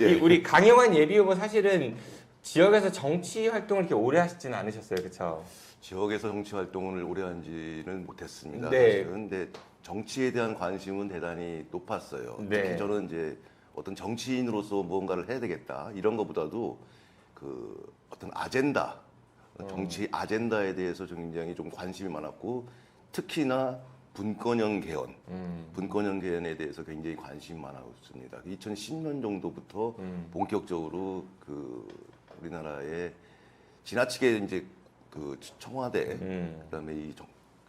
예. 이 우리 강영환 예비 후보 사실은 지역에서 정치 활동을 이렇게 오래 하시지는 않으셨어요, 그렇죠? 지역에서 정치 활동을 오래 한지는 못했습니다. 네. 사실은 근데 정치에 대한 관심은 대단히 높았어요. 네. 특히 저는 이제 어떤 정치인으로서 무언가를 해야 되겠다 이런 것보다도 그 어떤 아젠다, 정치 음. 아젠다에 대해서 좀 굉장히 좀 관심이 많았고 특히나 분권형 개헌, 음. 분권형 개헌에 대해서 굉장히 관심이 많았습니다. 2010년 정도부터 음. 본격적으로 그 우리나라에 지나치게 이제 그 청와대 음. 그다음에 이 정-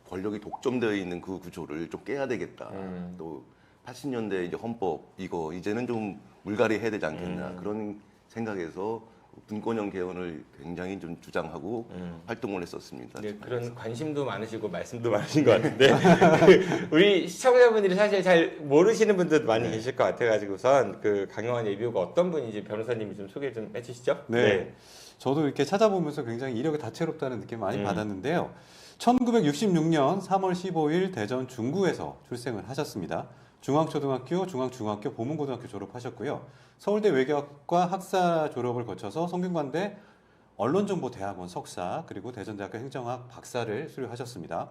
권력이 독점되어 있는 그 구조를 좀 깨야 되겠다. 음. 또 80년대 이제 헌법 이거 이제는 좀 물갈이 해야 되지 음. 않겠냐 그런 생각에서 분권형 개헌을 굉장히 좀 주장하고 음. 활동을 했었습니다. 네, 그런 관심도 많으시고 말씀도 많으신 것 같은데 우리 시청자분들이 사실 잘 모르시는 분들도 많이 계실 것 같아가지고선 그 강영환 예비후가 어떤 분인지 변호사님이 좀 소개 좀 해주시죠. 네. 저도 이렇게 찾아보면서 굉장히 이력이 다채롭다는 느낌 많이 음. 받았는데요. 1966년 3월 15일 대전 중구에서 출생을 하셨습니다. 중앙초등학교, 중앙중학교, 보문고등학교 졸업하셨고요. 서울대 외교학과 학사 졸업을 거쳐서 성균관대 언론정보대학원 석사 그리고 대전대학교 행정학 박사를 수료하셨습니다.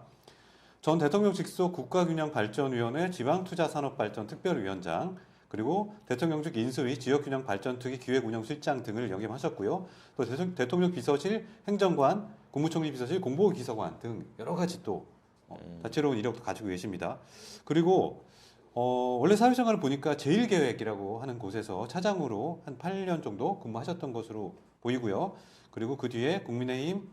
전 대통령 직속 국가균형발전위원회 지방투자산업발전 특별위원장 그리고 대통령직 인수위 지역균형발전특위 기획운영실장 등을 역임하셨고요. 또 대통- 대통령 비서실 행정관, 국무총리 비서실 공보기서관 등 여러 가지 또 어, 다채로운 이력도 가지고 계십니다. 그리고 어, 원래 사회생활을 보니까 제일계획이라고 하는 곳에서 차장으로 한 8년 정도 근무하셨던 것으로 보이고요. 그리고 그 뒤에 국민의힘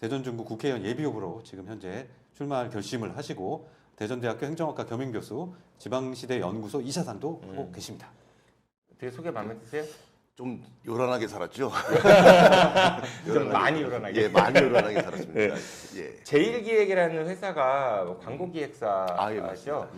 대전중구 국회의원 예비후보로 지금 현재 출마할 결심을 하시고 대전대학교 행정학과 겸임교수 지방시대 연구소 이사장도 하고 음. 계십니다. 되게 소개 마음에 드세요? 좀 요란하게 살았죠. 좀 많이 요란하게. 예, 많이 요란하게 살았습니다. 예. 제일기획이라는 회사가 뭐 광고기획사죠. 아, 예.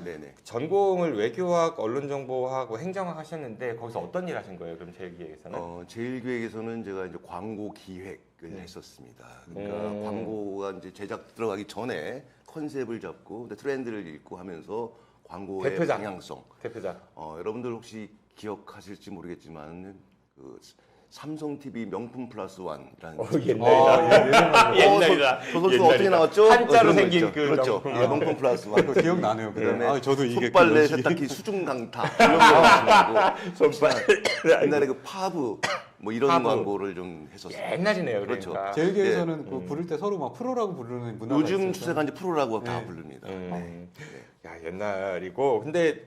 네네. 전공을 외교학, 언론정보학, 뭐 행정학 하셨는데 거기서 어떤 일 하신 거예요? 그럼 제일기획에서는? 어, 제일기획에서는 제가 이제 광고 기획을 네. 했었습니다. 그러니까 음. 광고가 이제 제작 들어가기 전에 컨셉을 잡고 트렌드를 읽고 하면서 광고의 대표작. 방향성. 대표자. 어, 여러분들 혹시 기억하실지 모르겠지만 그 삼성 TV 명품 플러스 원이라는 어, 어, 옛날이다. 옛날이다. 저, 저 선수 옛날이다. 어떻게 나왔죠? 한자로 어, 생긴. 그 그렇죠. 명품. 예, 명품 플러스 원. 그거 기억나네요. 그다음에 아, 저도 이게 연식이- 세탁기 수중 강타 이런 거 정말 옛날에 그 파브 뭐 이런 파브. 광고를 좀 했었어요. 옛날이네요. 그렇죠. 그러니까. 제일계에서는 그 음. 부를 때 서로 막 프로라고 부르는 문화가 요즘 있어서. 추세가 이제 프로라고 다 네. 부릅니다. 음. 야 옛날이고 근데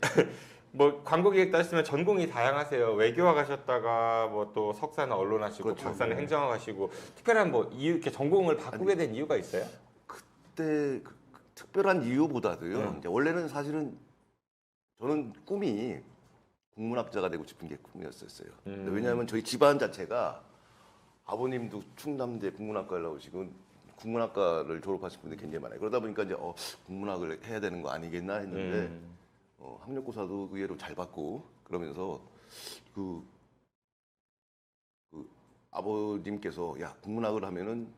뭐 광고 기획 따셨으면 전공이 다양하세요. 외교학 하셨다가 뭐 또 석사는 언론 하시고 그렇죠. 박사는 네. 행정학 하시고 특별한 뭐 이유 이렇게 전공을 바꾸게 된 이유가 있어요? 그때 그- 그 특별한 이유보다도요. 음. 이제 원래는 사실은 저는 꿈이 국문학자가 되고 싶은 게 꿈이었었어요. 음. 왜냐하면 저희 집안 자체가 아버님도 충남대 국문학과를 나오시고 국문학과를 졸업하신 분들이 굉장히 많아요. 그러다 보니까 이제 어, 국문학을 해야 되는 거 아니겠나 했는데 음. 어, 학력고사도 의외로 잘 받고 그러면서 그, 그 아버님께서 야 국문학을 하면은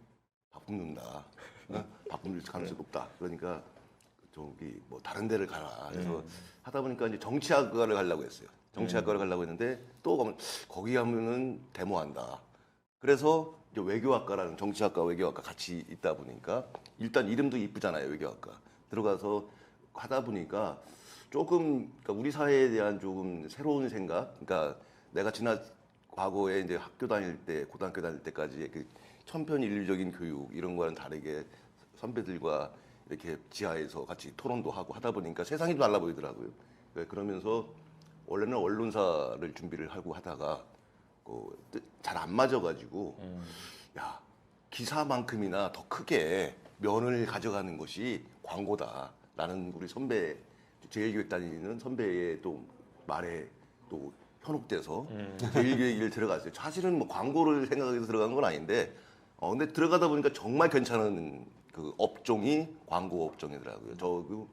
밥 굶는다, 어? 밥 굶을 가능성이 높다. 그러니까 저기 뭐 다른 데를 가라. 그래서 하다 보니까 이제 정치학과를 가려고 했어요. 정치학과를 가려고 했는데 또 가면 거기 가면은 데모한다. 그래서 이제 외교학과라는 정치학과 외교학과 같이 있다 보니까 일단 이름도 이쁘잖아요 외교학과 들어가서 하다 보니까 조금 그러니까 우리 사회에 대한 조금 새로운 생각 그러니까 내가 지난 과거에 이제 학교 다닐 때 고등학교 다닐 때까지 그 천편일률적인 교육 이런 거와는 다르게 선배들과 이렇게 지하에서 같이 토론도 하고 하다 보니까 세상이 좀 달라 보이더라고요. 네, 그러면서 원래는 언론사를 준비를 하고 하다가 그잘안 맞아가지고 야 기사만큼이나 더 크게 면을 가져가는 것이 광고다라는 우리 선배 제일교육 다니는 선배의 또 말에 또 현혹돼서 제일교육을 들어갔어요. 사실은 뭐 광고를 생각해서 들어간 건 아닌데 어 근데 들어가다 보니까 정말 괜찮은 그 업종이 광고 업종이더라고요. 저그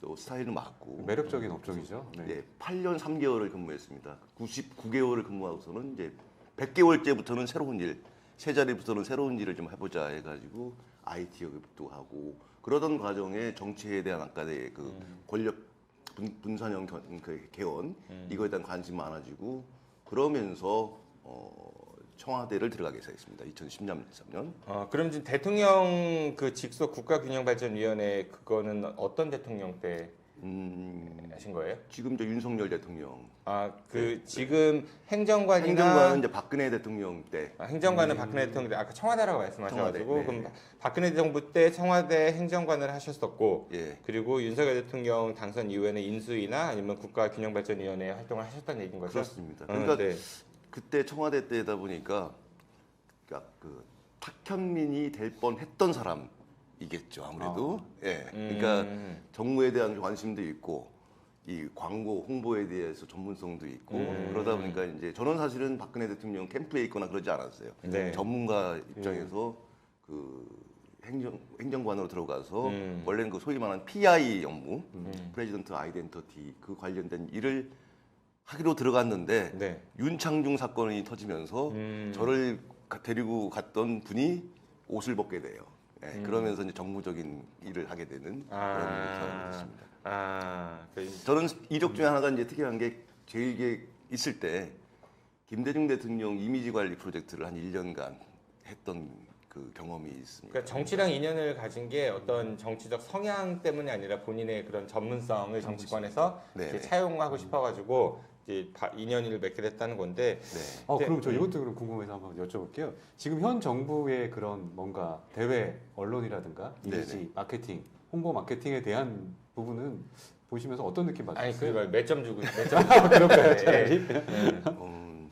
또 스타일은 맞고 매력적인 업종이죠. 네. 네, 8년 3개월을 근무했습니다. 99개월을 근무하고서는 이제 100개월째부터는 새로운 일, 세 자리부터는 새로운 일을 좀 해보자 해가지고 IT 교육도 하고 그러던 과정에 정치에 대한 아까의 그 권력 분, 분산형 견- 그 개헌 이거에 대한 관심 많아지고 그러면서 어, 청와대를 들어가게 됐습니다. 2010년 3년. 어, 그럼 지금 대통령 그 직속 국가균형발전위원회 그거는 어떤 대통령 때 음, 하신 거예요? 지금 저 윤석열 대통령 아, 그 지금 행정관이나 행정관은 이제 박근혜 대통령 때 아, 행정관은 박근혜 대통령 때 아까 청와대라고 말씀하셔가지고 청와대, 네. 그럼 박근혜 정부 때 청와대 행정관을 하셨었고 예. 그리고 윤석열 대통령 당선 이후에는 인수위나 아니면 국가균형발전위원회 활동을 하셨다는 얘기인 거죠? 그렇습니다. 어, 그러니까 네. 그때 청와대 때다 보니까 그러니까 그 탁현민이 될 뻔했던 사람 이겠죠 아무래도. 예. 그러니까 음. 정무에 대한 관심도 있고 이 광고 홍보에 대해서 전문성도 있고 음. 그러다 보니까 이제 저는 사실은 박근혜 대통령 캠프에 있거나 그러지 않았어요. 네. 전문가 입장에서 그 행정 행정관으로 들어가서 음. 원래는 그 소위 말하는 PI 업무, 프레지던트 아이덴티티 그 관련된 일을 하기로 들어갔는데 네. 윤창중 사건이 터지면서 음. 저를 가- 데리고 갔던 분이 옷을 벗게 돼요. 예, 음. 그러면서 이제 정무적인 일을 하게 되는 그런 상황이었습니다. 아, 그 저는 이력 중에 하나가 이제 특이한 게 제일 게 있을 때 김대중 대통령 이미지 관리 프로젝트를 한 1년간 했던 그 경험이 있습니다. 그러니까 정치랑 인연을 가진 게 어떤 정치적 성향 때문이 아니라 본인의 그런 전문성을 정치권에서 네. 차용하고 싶어가지고 이제 바- 인연을 맺게 됐다는 건데 네. 어, 네. 그럼 저 이것도 그럼 궁금해서 한번 여쭤볼게요. 지금 현 정부의 그런 뭔가 대외 언론이라든가 이미지 네네. 마케팅, 홍보 마케팅에 대한 부분은 보시면서 어떤 느낌 받으세요? 아니 그걸 몇점 주고 몇점 주고 그럴까요? 차라리? 음,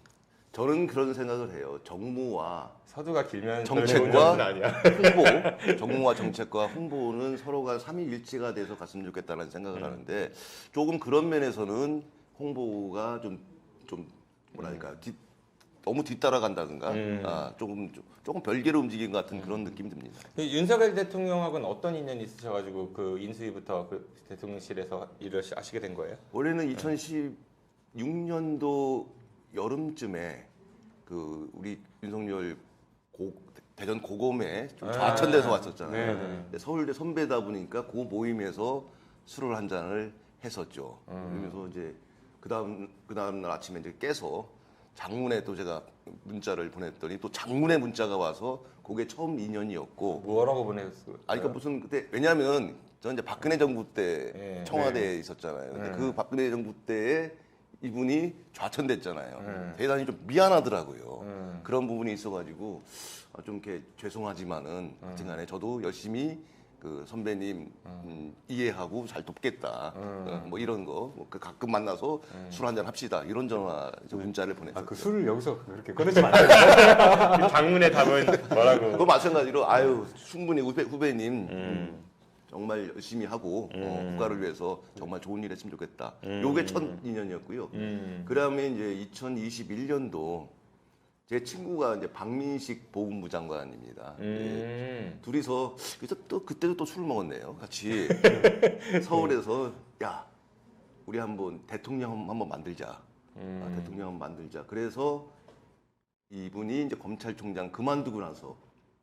저는 그런 생각을 해요. 정무와 서두가 길면 정책과. 홍보, 정무와 정책과 홍보는 서로가 삼위일체가 돼서 갔으면 좋겠다는 생각을 음. 하는데 조금 그런 면에서는 홍보가 좀, 좀 뭐랄까 뒤- 너무 뒤따라간다든가 음. 아, 조금 좀- 조금 별개로 움직인 것 같은 그런 느낌이 듭니다. 그 윤석열 대통령하고는 어떤 인연이 있으셔가지고 그 인수위부터 그 대통령실에서 일을 시- 하시게 된 거예요? 원래는 2016년도 여름쯤에 그 우리 윤석열 고, 대전 고검에 좀 좌천돼서 왔었잖아요. 네, 네. 근데 서울대 선배다 보니까 그 모임에서 술을 한 잔을 했었죠. 그러면서 이제 그 다음 그 다음 날 아침에 이제 깨서 장문에 또 제가 문자를 보냈더니 또 장문의 문자가 와서 그게 처음 인연이었고 뭐라고 보내셨어요? 아니 그러니까 무슨 그때 왜냐하면 저는 이제 박근혜 정부 때 네. 청와대에 있었잖아요. 근데 네. 그 박근혜 정부 때에 이분이 좌천됐잖아요. 네. 대단히 좀 미안하더라고요. 음. 그런 부분이 있어가지고 아, 좀 이렇게 죄송하지만은 하여튼간에 저도 열심히 그 선배님 음, 이해하고 잘 돕겠다. 어, 뭐 이런 거, 뭐그 가끔 만나서 술 한잔 합시다. 이런 전화 저 문자를 보냈어요. 아, 그 술을 여기서 그렇게 꺼내지. 그 장문의 답은 뭐라고? 그거 마찬가지로 아유 충분히 후배, 후배님 음. 정말 열심히 하고 어, 국가를 위해서 정말 좋은 일 했으면 좋겠다. 음. 요게 첫 인연이었고요. 음. 그다음에 이제 2021년도 제 친구가 이제 박민식 보훈부 장관입니다. 예. 음. 둘이서 그래서 또 그때도 또 술을 먹었네요. 같이 서울에서 야 우리 한번 대통령 한번 만들자. 음. 아, 대통령 한번 만들자. 그래서 이분이 이제 검찰총장 그만두고 나서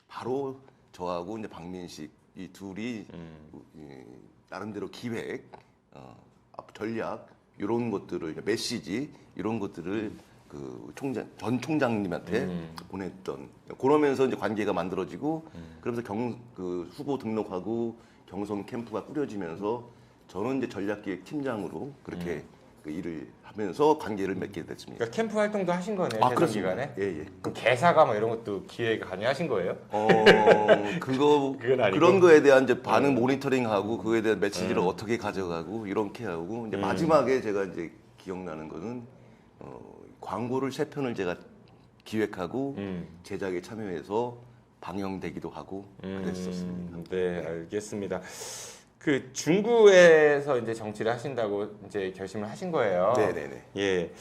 바로 저하고 이제 박민식 이 둘이 음. 이, 나름대로 기획, 어, 앞- 전략 이런 것들을 메시지 이런 것들을 그 총장 전 총장님한테 음. 보냈던 그러면서 이제 관계가 만들어지고 그러면서 경 그 후보 등록하고 경선 캠프가 꾸려지면서 저는 이제 전략기획 팀장으로 그렇게 그 일을 하면서 관계를 맺게 됐습니다. 그러니까 캠프 활동도 하신 거네요. 아 그렇습니다. 기간에. 예 예. 그 개사가 뭐 이런 것도 기획 가능하신 거예요? 어 그거. 그런 거에 대한 이제 반응 모니터링하고 그거에 대한 메시지를 어떻게 가져가고 이렇게 하고 이제 마지막에 제가 이제 기억나는 거는 어, 광고를 세 편을 제가 기획하고 음. 제작에 참여해서 방영되기도 하고 그랬었습니다. 음, 네, 알겠습니다. 그 중구에서 이제 정치를 하신다고 이제 결심을 하신 거예요. 네 네 네. 예.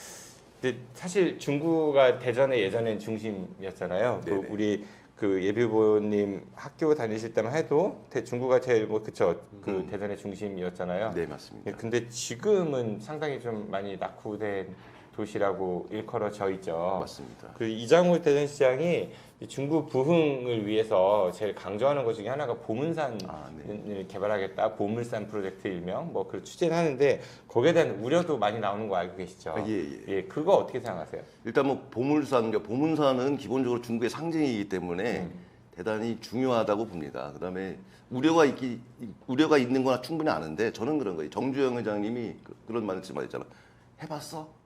근데 사실 중구가 대전의 예전엔 중심이었잖아요. 그 네네. 우리 그 예비후보님 학교 다니실 때만 해도 대- 중구가 제일 뭐 그쵸 그 대전의 중심이었잖아요. 네 맞습니다. 예, 근데 지금은 상당히 좀 많이 낙후된 도시라고 일컬어져 있죠. 맞습니다. 그 이장우 대전시장이 이 중구 부흥을 위해서 제일 강조하는 것 중에 하나가 보문산을 아, 네. 개발하겠다 보물산 프로젝트 일명 뭐그 추진을 하는데 거기에 대한 우려도 많이 나오는 거 알고 계시죠? 아, 예, 예. 예, 그거 어떻게 생각하세요? 일단 뭐 보물산, 그러니까 보문산은 기본적으로 중국의 상징이기 때문에 음. 대단히 중요하다고 봅니다. 그다음에 우려가 있기 우려가 있는 거나 충분히 아는데 저는 그런 거예요. 정주영 회장님이 그, 그런 말씀하셨잖아. 해봤어?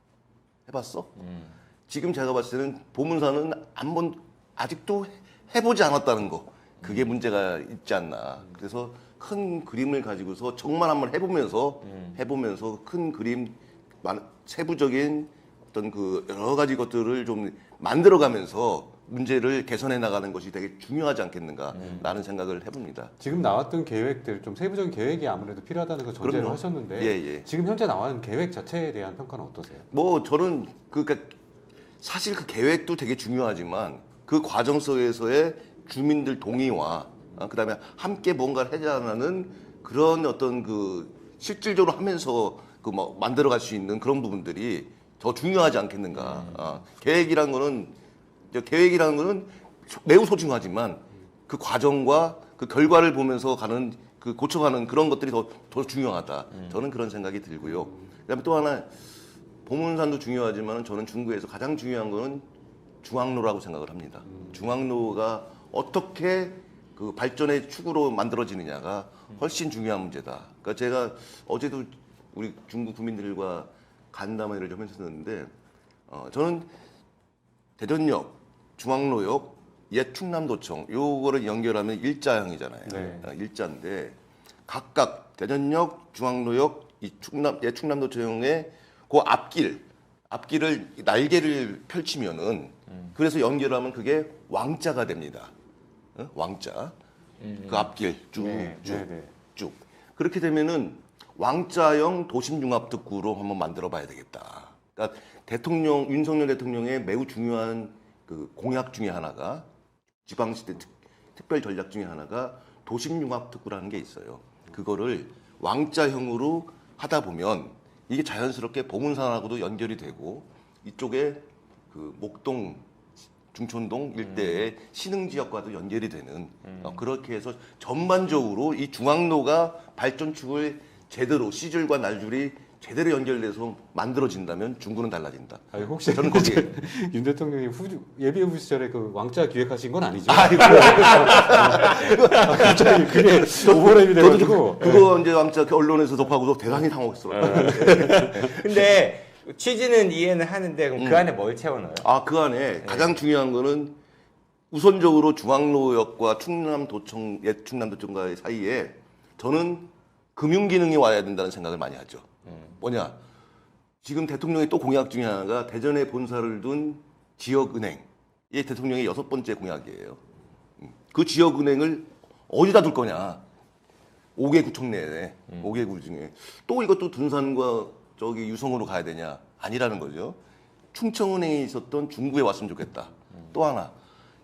해봤어? 음. 지금 제가 봤을 때는 보문산은 한번 아직도 해- 해보지 않았다는 거 그게 음. 문제가 있지 않나. 그래서 큰 그림을 가지고서 정말 한번 해보면서 음. 해보면서 큰 그림 많은- 세부적인 어떤 그 여러 가지 것들을 좀 만들어가면서 문제를 개선해 나가는 것이 되게 중요하지 않겠는가라는 생각을 해봅니다. 지금 나왔던 계획들 좀 세부적인 계획이 아무래도 필요하다는 걸 전제로 그럼요. 하셨는데 예, 예. 지금 현재 나온 계획 자체에 대한 평가는 어떠세요? 뭐 저는 그니까 사실 그 계획도 되게 중요하지만 그 과정 속에서의 주민들 동의와 어, 그다음에 함께 뭔가를 해자라는 그런 어떤 그 실질적으로 하면서 그 뭐 만들어갈 수 있는 그런 부분들이 더 중요하지 않겠는가. 어, 계획이란 거는 저 계획이라는 소- 매우 소중하지만 그 과정과 그 결과를 보면서 가는 그 고쳐가는 그런 것들이 더, 더 중요하다. 저는 그런 생각이 들고요. 그다음에 또 하나 보문산도 중요하지만 저는 중구에서 가장 중요한 거는 중앙로라고 생각을 합니다. 중앙로가 어떻게 그 발전의 축으로 만들어지느냐가 훨씬 중요한 문제다. 그러니까 제가 어제도 우리 중구 구민들과 간담회를 좀 했었는데 어, 저는 대전역, 중앙로역, 옛 충남도청 요거를 연결하면 일자형이잖아요. 네. 어, 일자인데 각각 대전역, 중앙로역, 이 충남 옛 충남도청의 그 앞길 앞길을 날개를 펼치면은 그래서 연결하면 그게 왕자가 됩니다. 어? 왕자. 그 앞길 쭉 네, 쭉. 네, 네. 쭉 그렇게 되면은 왕자형 도심융합특구로 한번 만들어 봐야 되겠다. 그러니까 대통령 윤석열 대통령의 매우 중요한 그 공약 중에 하나가 지방시대 특, 특별 전략 중에 하나가 도심융합특구라는 게 있어요. 그거를 왕자형으로 하다 보면 이게 자연스럽게 보문산하고도 연결이 되고 이쪽에 그 목동 중촌동 일대의 신흥 지역과도 연결이 되는 어, 그렇게 해서 전반적으로 이 중앙로가 발전축을 제대로 시줄과 날줄이 제대로 연결돼서 만들어진다면 중구는 달라진다. 아니, 혹시 저는 거기에 윤 대통령이 후, 예비 후보 시절에 그 왕자 기획하신 건 아니죠? 아, 갑자기 그게 오버랩이 돼가지고 그거 이제 왕자 언론에서 접하고도 대단히 당황했어요. 근데 취지는 이해는 하는데 그럼 음. 그 안에 뭘 채워넣어요? 아 그 안에 가장 중요한 거는 우선적으로 중앙로역과 충남도청 옛 충남도청과의 사이에 저는 금융 기능이 와야 된다는 생각을 많이 하죠. 뭐냐? 지금 대통령의 또 공약 중에 하나가 대전에 본사를 둔 지역은행. 이게 대통령의 여섯 번째 공약이에요. 음. 그 지역은행을 어디다 둘 거냐? 5개 구청 내에, 5개 구 중에. 또 이것도 둔산과 저기 유성으로 가야 되냐? 아니라는 거죠. 충청은행에 있었던 중구에 왔으면 좋겠다. 또 하나.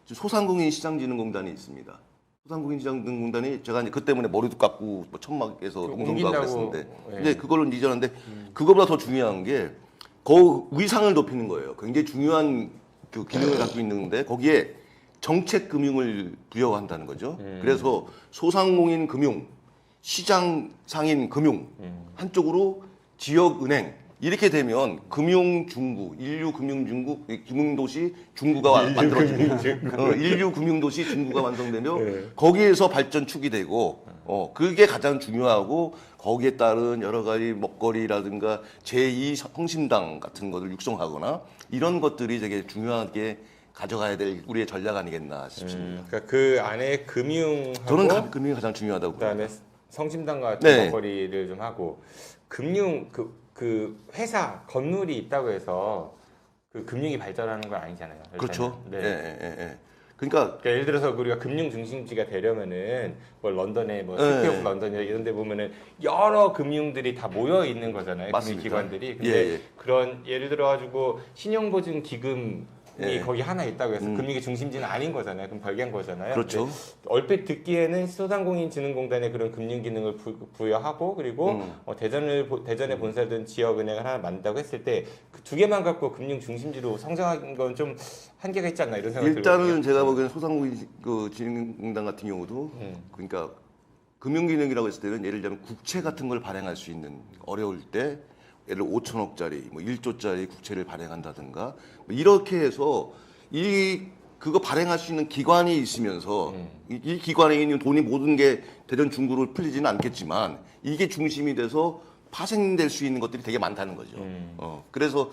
소상공인 시장진흥공단이 있습니다. 소상공인 시장진흥공단이 제가 이제 그 때문에 머리도 깎고 뭐 천막에서 그 농성도 하고 옮긴다고, 그랬었는데 예. 근데 그걸로 이전한데 그거보다 더 중요한 게그 위상을 높이는 거예요. 굉장히 중요한 그 기능을 갖고 있는데 거기에 정책 금융을 부여한다는 거죠. 그래서 소상공인 금융, 시장 상인 금융 한쪽으로 지역 은행 이렇게 되면 금융 중구, 인류 금융 중구, 금융 도시 중구가 만들어지는 어, 인류 금융 도시 중구가 완성되면 거기에서 발전축이 되고 어 그게 가장 중요하고 거기에 따른 여러 가지 먹거리라든가 제2 성심당 같은 것을 육성하거나 이런 것들이 되게 중요하게 가져가야 될 우리의 전략 아니겠나 싶습니다. 음, 그러니까 그 안에 금융하고 저는 가- 금융이 가장 중요하다고 그다음에. 성심당 같은 네. 먹거리를 좀 하고 금융 그, 그 회사 건물이 있다고 해서 그 금융이 발전하는 건 아니잖아요. 일단은. 그렇죠. 네. 예, 예, 예, 예. 그러니까 그러니까 예를 들어서 우리가 금융 중심지가 되려면은 뭐 런던에 뭐 네. 시티 오브 런던 이런 데 보면은 여러 금융들이 다 모여 있는 거잖아요. 맞습니다. 금융 기관들이. 근데 예, 예. 그런 예를 들어 가지고 신용 보증 기금 예. 거기 하나 있다고 해서 음. 금융의 중심지는 아닌 거잖아요. 그럼 별개인 거잖아요. 그렇죠. 얼핏 듣기에는 소상공인진흥공단에 그런 금융 기능을 부, 부여하고 그리고 음. 어, 대전을 보- 대전에 본사든 지역은행을 하나 만든다고 했을 때그두 개만 갖고 금융 중심지로 성장한 건 좀 한계가 있지 않나 이런 생각이 들거든요. 일단은 제가 보기에는 소상공인 그 진흥공단 같은 경우도 음. 그러니까 금융기능이라고 했을 때는 예를 들면 국채 같은 걸 발행할 수 있는 어려울 때 예를 5천억짜리 뭐 1조짜리 국채를 발행한다든가 뭐 이렇게 해서 이 그거 발행할 수 있는 기관이 있으면서 음. 이, 이 기관에 있는 돈이 모든 게 대전 중구로 풀리지는 않겠지만 이게 중심이 돼서 파생될 수 있는 것들이 되게 많다는 거죠. 음. 어, 그래서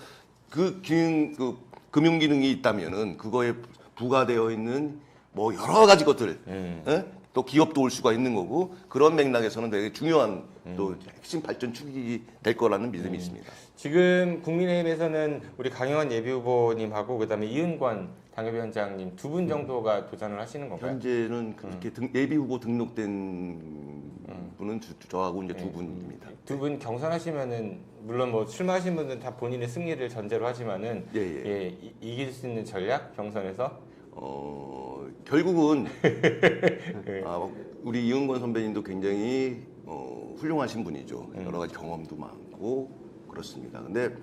그 기능, 그 금융 기능이 있다면은 그거에 부과되어 있는 뭐 여러 가지 것들, 음. 예? 또 기업도 올 수가 있는 거고 그런 맥락에서는 되게 중요한 또 음. 핵심 발전 축이 될 거라는 믿음이 있습니다. 지금 국민의힘에서는 우리 강영환 예비후보님하고 그다음에 이은권 당협위원장님 두 분 정도가 도전을 하시는 건가요? 현재는 그렇게 등- 예비 후보 등록된 분은 저- 저하고 이제 두 네. 분입니다. 두 분 경선하시면은 물론 뭐 출마하신 분들은 다 본인의 승리를 전제로 하지만은 예, 예. 예, 이- 이길 수 있는 전략 경선에서 어, 결국은 예. 아, 우리 이은권 선배님도 굉장히 어, 훌륭하신 분이죠. 음. 여러 가지 경험도 많고 그렇습니다. 근데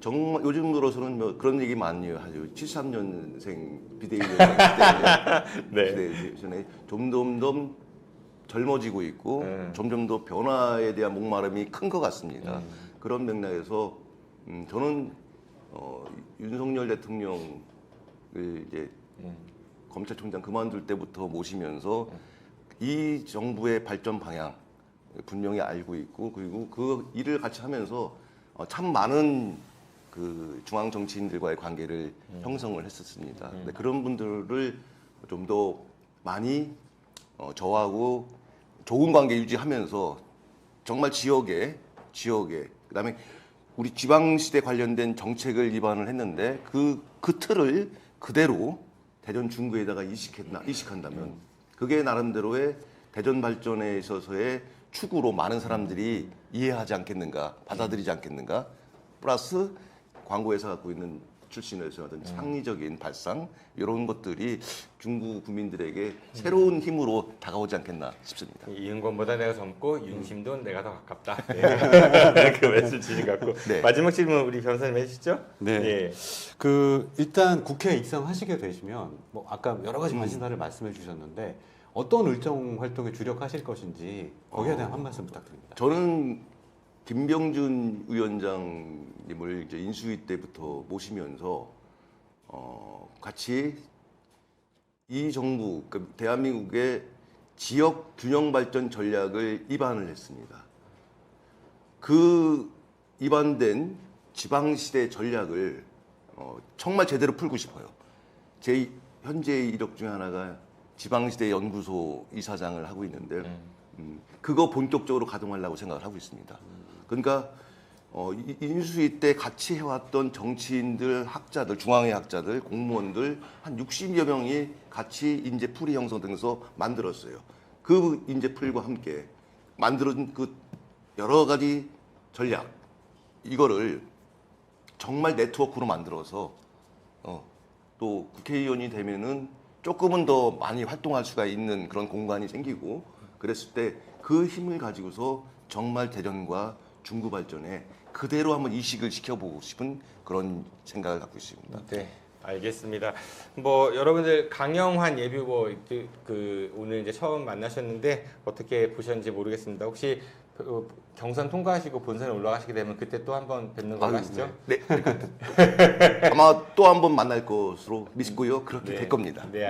정말 요즘 들어서는 뭐 그런 얘기 많이 하죠. 73년생 비대위원 네. 비대위원에 점점점 젊어지고 있고 음. 점점 더 변화에 대한 목마름이 큰 것 같습니다. 음. 그런 맥락에서 음, 저는 어, 윤석열 대통령을 이제 음. 검찰총장 그만둘 때부터 모시면서 이 정부의 발전 방향 분명히 알고 있고 그리고 그 일을 같이 하면서 어, 참 많은 그 중앙 정치인들과의 관계를 형성을 했었습니다. 근데 그런 분들을 좀 더 많이 어, 저하고 좋은 관계 유지하면서 정말 지역에 지역에 그다음에 우리 지방시대 관련된 정책을 입안을 했는데 그, 그 틀을 그대로 대전 중구에다가 이식했나, 이식한다면 그게 나름대로의 대전 발전에 있어서의 축으로 많은 사람들이 이해하지 않겠는가, 받아들이지 않겠는가, 플러스 광고회사 갖고 있는 출신에서 하던 창의적인 발상 이런 것들이 중구 구민들에게 새로운 힘으로 다가오지 않겠나 싶습니다. 이은권보다 내가 젊고 윤심도 내가 더 가깝다. 예. 그 말씀 주신 것 같고 네. 마지막 질문 우리 변호사님 해주시죠. 네. 예. 그 일단 국회 입성하시게 되시면 뭐 아까 여러 가지 관심사를 말씀해 주셨는데 어떤 일정 활동에 주력하실 것인지 거기에 대한 한 말씀 부탁드립니다. 저는 김병준 위원장님을 이제 인수위 때부터 모시면서 어, 같이 이 정부, 그 대한민국의 지역 균형 발전 전략을 입안을 했습니다. 그 입안된 지방시대 전략을 어, 정말 제대로 풀고 싶어요. 제 현재의 이력 중에 하나가 지방시대 연구소 이사장을 하고 있는데 음, 그거 본격적으로 가동하려고 생각을 하고 있습니다. 그러니까 어, 이- 인수위 때 같이 해왔던 정치인들, 학자들, 중앙회 학자들, 공무원들 한 60여 명이 같이 인재 풀이 형성돼서 만들었어요. 그 인재 풀과 함께 만들어진 그 여러 가지 전략 이거를 정말 네트워크로 만들어서 어, 또 국회의원이 되면은 조금은 더 많이 활동할 수가 있는 그런 공간이 생기고 그랬을 때 그 힘을 가지고서 정말 대전과 중구 발전에 그대로 한번 이식을 시켜보고 싶은 그런 생각을 갖고 있습니다. 네, 알겠습니다. 뭐 여러분들 강영환 예비후보 그, 그 오늘 이제 처음 만나셨는데 어떻게 보셨는지 모르겠습니다. 혹시 어, 경선 통과하시고 본선에 올라가시게 되면 그때 또 한 번 뵙는 걸로 하시죠? 네. 아마 또 한 번 만날 것으로 믿고요. 그렇게 네. 될 겁니다. 네,